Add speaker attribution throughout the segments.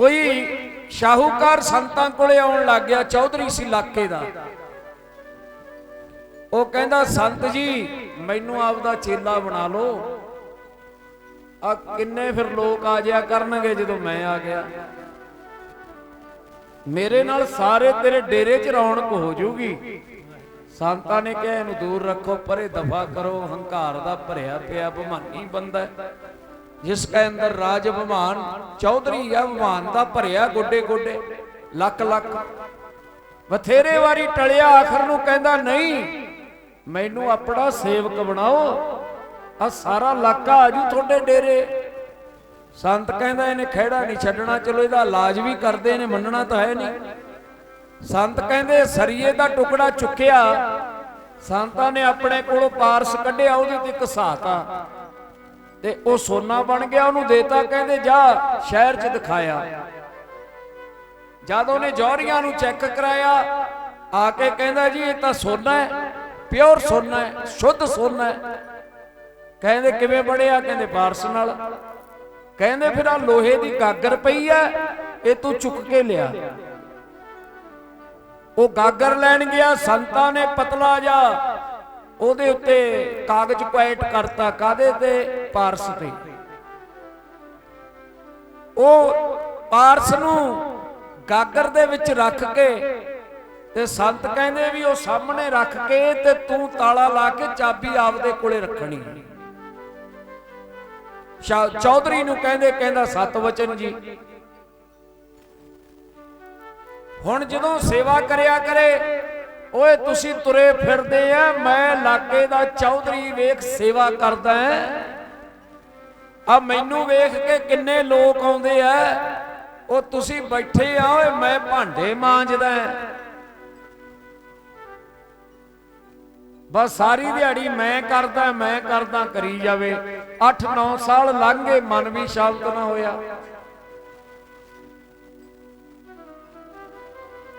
Speaker 1: ਕੋਈ ਸ਼ਾਹੂਕਾਰ ਸੰਤਾਂ ਕੋਲੇ ਆਉਣ ਲੱਗ ਗਿਆ ਚੌਧਰੀ ਸੀ ਇਲਾਕੇ ਦਾ। ਉਹ ਕਹਿੰਦਾ, ਸੰਤ ਜੀ, ਮੈਨੂੰ ਆਪਦਾ ਚੇਲਾ ਬਣਾ ਲਓ। ਆ ਕਿੰਨੇ ਫਿਰ ਲੋਕ ਆ ਜਾਇਆ ਕਰਨਗੇ ਜਦੋਂ ਮੈਂ ਆ ਗਿਆ। ਮੇਰੇ ਨਾਲ ਸਾਰੇ ਤੇਰੇ ਡੇਰੇ 'ਚ ਰੌਣਕ ਹੋ ਜਾਊਗੀ ਸੰਤਾਂ ਨੇ ਕਿਹਾ, ਇਹਨੂੰ ਦੂਰ ਰੱਖੋ, ਪਰੇ ਦਫਾ ਕਰੋ, ਹੰਕਾਰ ਦਾ ਭਰਿਆ ਪਿਆ ਭਮਾਨੀ ਬੰਦਾ ਜਿਸ ਕੈ ਅੰਦਰ ਰਾਜ ਭਮਾਨ ਚੌਧਰੀ ਆ ਭਮਾਨ ਦਾ ਭਰਿਆ ਗੋਡੇ ਗੋਡੇ, ਲੱਖ ਲੱਖ। ਬਥੇਰੇ ਵਾਰੀ ਟਲਿਆ ਆਖਰ ਨੂੰ ਕਹਿੰਦਾ, ਨਹੀਂ, ਮੈਨੂੰ ਆਪਣਾ ਸੇਵਕ ਬਣਾਓ ਆ ਸਾਰਾ ਇਲਾਕਾ ਆਜੂ ਤੁਹਾਡੇ ਡੇਰੇ। ਸੰਤ ਕਹਿੰਦਾ, ਇਹਨੇ ਖਿਹੜਾ ਨਹੀਂ ਛੱਡਣਾ, ਚਲੋ ਇਹਦਾ ਇਲਾਜ ਵੀ ਕਰਦੇ ਨੇ, ਮੰਨਣਾ ਤਾਂ ਹੈ ਨਹੀਂ। ਸੰਤ ਕਹਿੰਦੇ, ਸਰੀਏ ਦਾ ਟੁਕੜਾ ਚੁੱਕਿਆ, ਸੰਤਾਂ ਨੇ ਆਪਣੇ ਕੋਲੋਂ ਪਾਰਸ ਕੱਢਿਆ, ਉਹਦੇ ਤੇ ਕਸਾਤਾ ਤੇ ਉਹ ਸੋਨਾ ਬਣ ਗਿਆ, ਉਹਨੂੰ ਦੇਤਾ, ਕਹਿੰਦੇ ਜਾ, ਸ਼ਹਿਰ 'ਚ ਦਿਖਾਇਆ। ਜਦ ਉਹਨੇ ਜੌਹਰੀਆਂ ਨੂੰ ਚੈੱਕ ਕਰਾਇਆ, ਆ ਕੇ ਕਹਿੰਦਾ ਜੀ, ਇਹ ਤਾਂ ਸੋਨਾ ਹੈ, ਪਿਓਰ ਸੋਨਾ ਹੈ, ਸ਼ੁੱਧ ਸੋਨਾ ਹੈ। ਕਹਿੰਦੇ ਕਿਵੇਂ ਬੜਿਆ? ਕਹਿੰਦੇ ਪਾਰਸ ਨਾਲ। ਕਹਿੰਦੇ ਫਿਰ ਆ ਲੋਹੇ ਦੀ ਗਾਗਰ ਪਈ ਐ ਇਹ ਤੂੰ ਚੁੱਕ ਕੇ ਲਿਆ। ਉਹ ਗਾਗਰ ਲੈਣ ਗਿਆ, ਸੰਤਾਂ ਨੇ ਪਤਲਾ ਜਾ ਉਹਦੇ ਉੱਤੇ ਕਾਗਜ਼ ਪੈਟ ਕਰਤਾ ਕਾਦੇ ਤੇ? ਪਾਰਸ ਤੇ। ਉਹ ਪਾਰਸ ਨੂੰ ਗਾਗਰ ਦੇ ਵਿੱਚ ਰੱਖ ਕੇ ਤੇ ਸੰਤ ਕਹਿੰਦੇ ਵੀ ਉਹ ਸਾਹਮਣੇ ਰੱਖ ਕੇ ਤੇ ਤੂੰ ਤਾਲਾ ਲਾ ਕੇ ਚਾਬੀ ਆਪਦੇ ਕੋਲੇ ਰੱਖਣੀ। ਚੌਧਰੀ ਨੂੰ ਕਹਿੰਦੇ, ਕਹਿੰਦਾ, ਸਤ ਵਚਨ ਜੀ। ਹੁਣ ਜਦੋਂ ਸੇਵਾ ਕਰਿਆ ਕਰੇ ਓਏ, ਤੁਸੀਂ ਤੁਰੇ ਫਿਰਦੇ ਆ, ਮੈਂ ਲਾਗੇ ਦਾ ਚੌਧਰੀ ਵੇਖ ਸੇਵਾ ਕਰਦਾ ਆ ਮੈਨੂੰ ਵੇਖ ਕੇ ਕਿੰਨੇ ਲੋਕ ਆਉਂਦੇ ਆ ਉਹ ਤੁਸੀਂ ਬੈਠੇ ਆ, ਓਏ, ਮੈਂ ਭਾਂਡੇ ਮਾਂਜਦਾ ਬਸ ਸਾਰੀ ਦਿਹਾੜੀ ਮੈਂ ਕਰਦਾ ਮੈਂ ਕਰਦਾ ਕਰੀ ਜਾਵੇ। 8-9 ਸਾਲ ਲੰਘ ਗਏ, ਮਨ ਵੀ ਸ਼ਾਂਤ ਨਾ ਹੋਇਆ।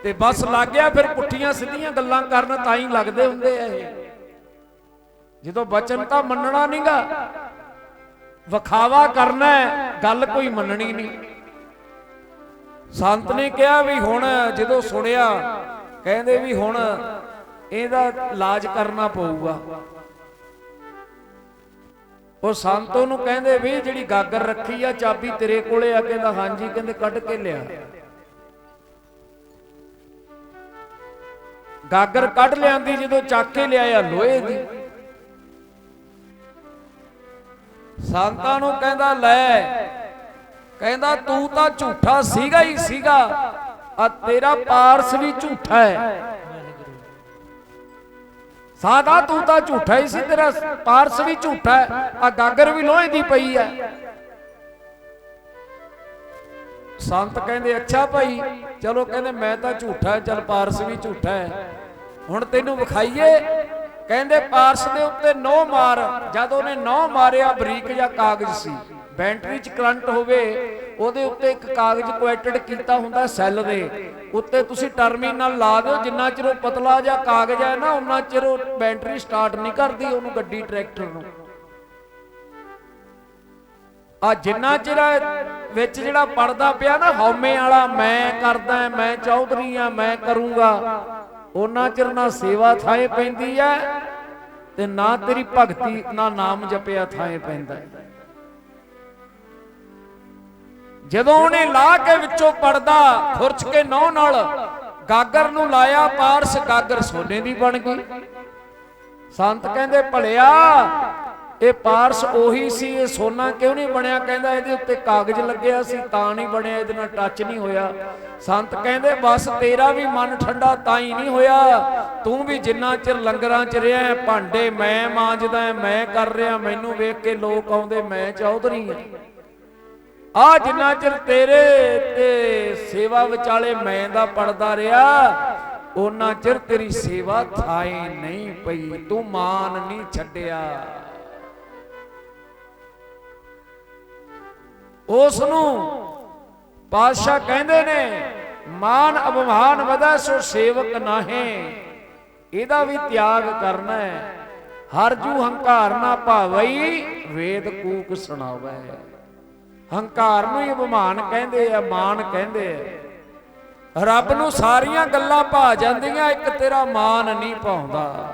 Speaker 1: ਤੇ ਬਸ ਲੱਗ ਗਿਆ ਫਿਰ ਪੁੱਠੀਆਂ ਸਿੱਧੀਆਂ ਗੱਲਾਂ ਕਰਨ ਤਾਂ ਹੀ ਲੱਗਦੇ ਹੁੰਦੇ ਆ ਇਹ। ਜਦੋਂ ਬਚਨ ਤਾਂ ਮੰਨਣਾ ਨਹੀਂਗਾ ਵਿਖਾਵਾ ਕਰਨਾ ਗੱਲ ਕੋਈ ਮੰਨਣੀ ਨਹੀਂ। ਸੰਤ ਨੇ ਕਿਹਾ ਵੀ ਹੁਣ ਜਦੋਂ ਸੁਣਿਆ, ਕਹਿੰਦੇ ਵੀ ਹੁਣ ਇਹਦਾ ਇਲਾਜ ਕਰਨਾ ਪਊਗਾ। ਉਹ ਸੰਤੋਂ ਨੂੰ ਕਹਿੰਦੇ ਵੀ ਜਿਹੜੀ ਗਾਗਰ ਰੱਖੀ ਆ ਚਾਬੀ ਤੇਰੇ ਕੋਲੇ ਆ, ਕਹਿੰਦਾ ਹਾਂਜੀ, ਕਹਿੰਦੇ ਕੱਢ ਕੇ ਲਿਆ। ਗਾਗਰ ਕੱਢ ਲਿਆਂਦੀ, ਜਦੋਂ ਚੱਕ ਕੇ ਲਿਆਇਆ ਲੋਹੇ ਦੀ। ਸੰਤਾਂ ਨੂੰ ਕਹਿੰਦਾ, ਲੈ, ਕਹਿੰਦਾ ਤੂੰ ਤਾਂ ਝੂਠਾ ਸੀਗਾ ਹੀ ਸੀਗਾ, ਆ ਤੇਰਾ ਪਾਰਸ ਵੀ ਝੂਠਾ ਹੈ। ਸਾਦਾ ਤੂੰ ਤਾਂ ਝੂਠਾ ਹੀ ਸੀ, ਤੇਰਾ ਪਾਰਸ ਵੀ ਝੂਠਾ ਹੈ, ਆ ਗਾਗਰ ਵੀ ਲੋਹੇ ਦੀ ਪਈ ਹੈ। ਸੰਤ ਕਹਿੰਦੇ, ਅੱਛਾ ਭਾਈ, ਚਲੋ ਕਹਿੰਦੇ, ਮੈਂ ਤਾਂ ਝੂਠਾ, ਚਲ ਪਾਰਸ ਵੀ ਝੂਠਾ ਹੈ। ਹੁਣ ਤੈਨੂੰ ਵਿਖਾਈਏ, ਕਹਿੰਦੇ ਪਾਰਸ ਦੇ ਉੱਤੇ ਨੌ ਮਾਰ, ਜਦ ਉਹਨੇ ਨੌ ਮਾਰਿਆ ਬਰੀਕ ਜਾਂ ਕਾਗਜ਼ ਸੀ। ਬੈਟਰੀ 'ਚ ਕਰੰਟ ਹੋਵੇ, ਉਹਦੇ ਉੱਤੇ ਇੱਕ ਕਾਗਜ਼ ਕੁਐਟਡ ਕੀਤਾ ਹੁੰਦਾ ਸੈੱਲ ਦੇ। ਉੱਤੇ ਤੁਸੀਂ ਟਰਮੀਨਲ ਲਾ ਦਿਓ, ਜਿੰਨਾ ਚਿਰ ਉਹ ਪਤਲਾ ਜਾਂ ਕਾਗਜ਼ ਹੈ ਨਾ, ਉਹਨਾਂ ਚਿਰ ਉਹ ਬੈਟਰੀ ਸਟਾਰਟ ਨਹੀਂ ਕਰਦੀ ਉਹਨੂੰ ਗੱਡੀ ਟਰੈਕਟਰ ਨੂੰ। ਆ ਜਿੰਨਾ ਚਿਰ ਵਿੱਚ ਜਿਹੜਾ ਪੜਦਾ ਪਿਆ ਨਾ, ਹਉਮੈ ਵਾਲਾ, ਮੈਂ ਕਰਦਾ, ਮੈਂ ਚੌਧਰੀ ਆ, ਮੈਂ ਕਰੂੰਗਾ। ਉਹਨਾਂ ਚਿਰ ਨਾ ਸੇਵਾ ਥਾਏ ਪੈਂਦੀ ਐ ਤੇ ਨਾ ਤੇਰੀ ਭਗਤੀ, ਨਾ ਨਾਮ ਜਪਿਆ ਥਾਏ ਪੈਂਦਾ। ਜਦੋਂ ਉਹਨੇ ਲਾ ਕੇ ਵਿੱਚੋਂ ਪੜਦਾ ਖੁਰਚ ਕੇ ਨੌ ਨਾਲ ਗਾਗਰ ਨੂੰ ਲਾਇਆ, ਪਾਰਸ ਗਾਗਰ ਸੋਨੇ ਦੀ ਬਣ ਗਈ। ਸੰਤ ਕਹਿੰਦੇ, ਭਲਿਆ ਇਹ ਪਾਰਸ ਉਹੀ ਸੀ, ਇਹ ਸੋਨਾ ਕਿਉਂ ਨਹੀਂ ਬਣਿਆ? ਕਹਿੰਦਾ ਇਹਦੇ ਉੱਤੇ ਕਾਗਜ਼ ਲੱਗਿਆ ਸੀ, ਤਾਂ ਨਹੀਂ ਬਣਿਆ, ਇਹਦੇ ਨਾਲ ਟੱਚ ਨਹੀਂ ਹੋਇਆ। ਸੰਤ ਕਹਿੰਦੇ, ਬਸ ਤੇਰਾ ਵੀ ਮਨ ਠੰਡਾ ਤਾਂ ਹੀ ਨਹੀਂ ਹੋਇਆ। ਤੂੰ ਵੀ ਜਿੰਨਾ ਚਿਰ ਲੰਗਰਾਂ 'ਚ ਰਿਹਾ ਭਾਂਡੇ ਮੈਂ ਮਾਂਜਦਾ ਮੈਂ ਕਰ ਰਿਹਾ, ਮੈਨੂੰ ਵੇਖ ਕੇ ਲੋਕ ਆਉਂਦੇ, ਮੈਂ ਚੌਧਰੀ ਹਾਂ। ਆ ਜਿੰਨਾ ਚਿਰ ਤੇਰੇ ਤੇ ਸੇਵਾ ਵਿਚਾਲੇ ਮੈਂ ਦਾ ਪੜਦਾ ਰਿਹਾ ਉਹਨਾਂ ਚਿਰ ਤੇਰੀ ਸੇਵਾ ਥਾਏ ਨਹੀਂ ਪਈ, ਤੂੰ ਮਾਨ ਨਹੀਂ ਛੱਡਿਆ। ਉਸ ਨੂੰ ਪਾਤਸ਼ਾਹ ਕਹਿੰਦੇ ਨੇ, ਮਾਨ ਅਭਿਮਾਨ ਵਧਾ ਸੋ ਸੇਵਕ ਨਾਹੇ। ਇਹਦਾ ਵੀ ਤਿਆਗ ਕਰਨਾ ਹੈ। ਹਰ ਜੂ ਹੰਕਾਰ ਨਾ ਭਾਵਈ, ਵੇਦ ਕੂਕ ਸੁਣਾਵੇ। ਹੰਕਾਰ ਨੂੰ ਹੀ ਅਭਿਮਾਨ ਕਹਿੰਦੇ ਆ, ਮਾਨ ਕਹਿੰਦੇ ਆ। ਰੱਬ ਨੂੰ ਸਾਰੀਆਂ ਗੱਲਾਂ ਭਾ ਜਾਂਦੀਆਂ, ਇੱਕ ਤੇਰਾ ਮਾਨ ਨਹੀਂ ਪਾਉਂਦਾ।